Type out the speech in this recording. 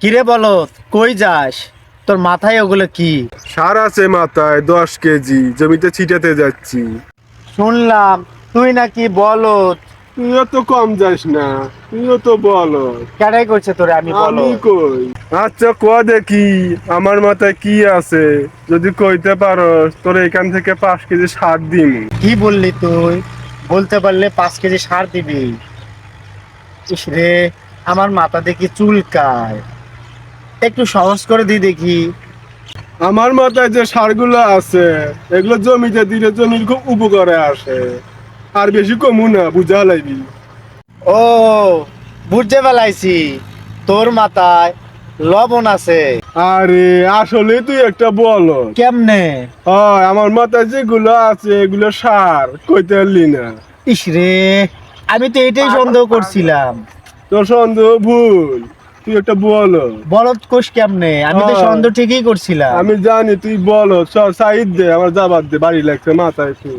কিরে বলো কই যাস? তোর মাথায় ওগুলো কি? সার আছে মাথায় দশ কেজি জমিতে ছিটাতে যাচ্ছি। শুনলাম তুই নাকি বলত তুইও তো কম যাস না তুইও তো বলো কেডাই করছে তোরে আমি বলো আমি কই? আচ্ছা ক দেখি আমার মাথায় কি আছে? যদি কইতে পারো তোর এখান থেকে পাঁচ কেজি সার দিম। কি বললি তুই? বলতে পারলে পাঁচ কেজি সার দিবি। ইস রে আমার মাথা দেখি চুলকায়। একটু সহজ করে দি দেখি। আমার মাথায় যে সারগুলো আছে এগুলো জমিতে দিলে জমির খুব উপকারে আসে। আর বেশি কমু না বুঝা লাগবি। ও বুঝতে পেলাইছি তোর মাথায় লবণ আছে। আরে আসলে তুই একটা বলো কেমনে? হয় আমার মাথায় যেগুলো আছে এগুলো সার কইতে পারলি না। ইস রে আমি তো এটাই সন্দেহ করছিলাম। তোর সন্দেহ ভুল। তুই একটা বলো। বলত কোষ কেমনে? আমি তো হ্যাঁ। সন্দেহ ঠিকই করছিলাম। আমি জানি তুই বলো। সাহিদ সাইড দে আমার যাবার দে বাড়ি লাগছে মাথায় তুই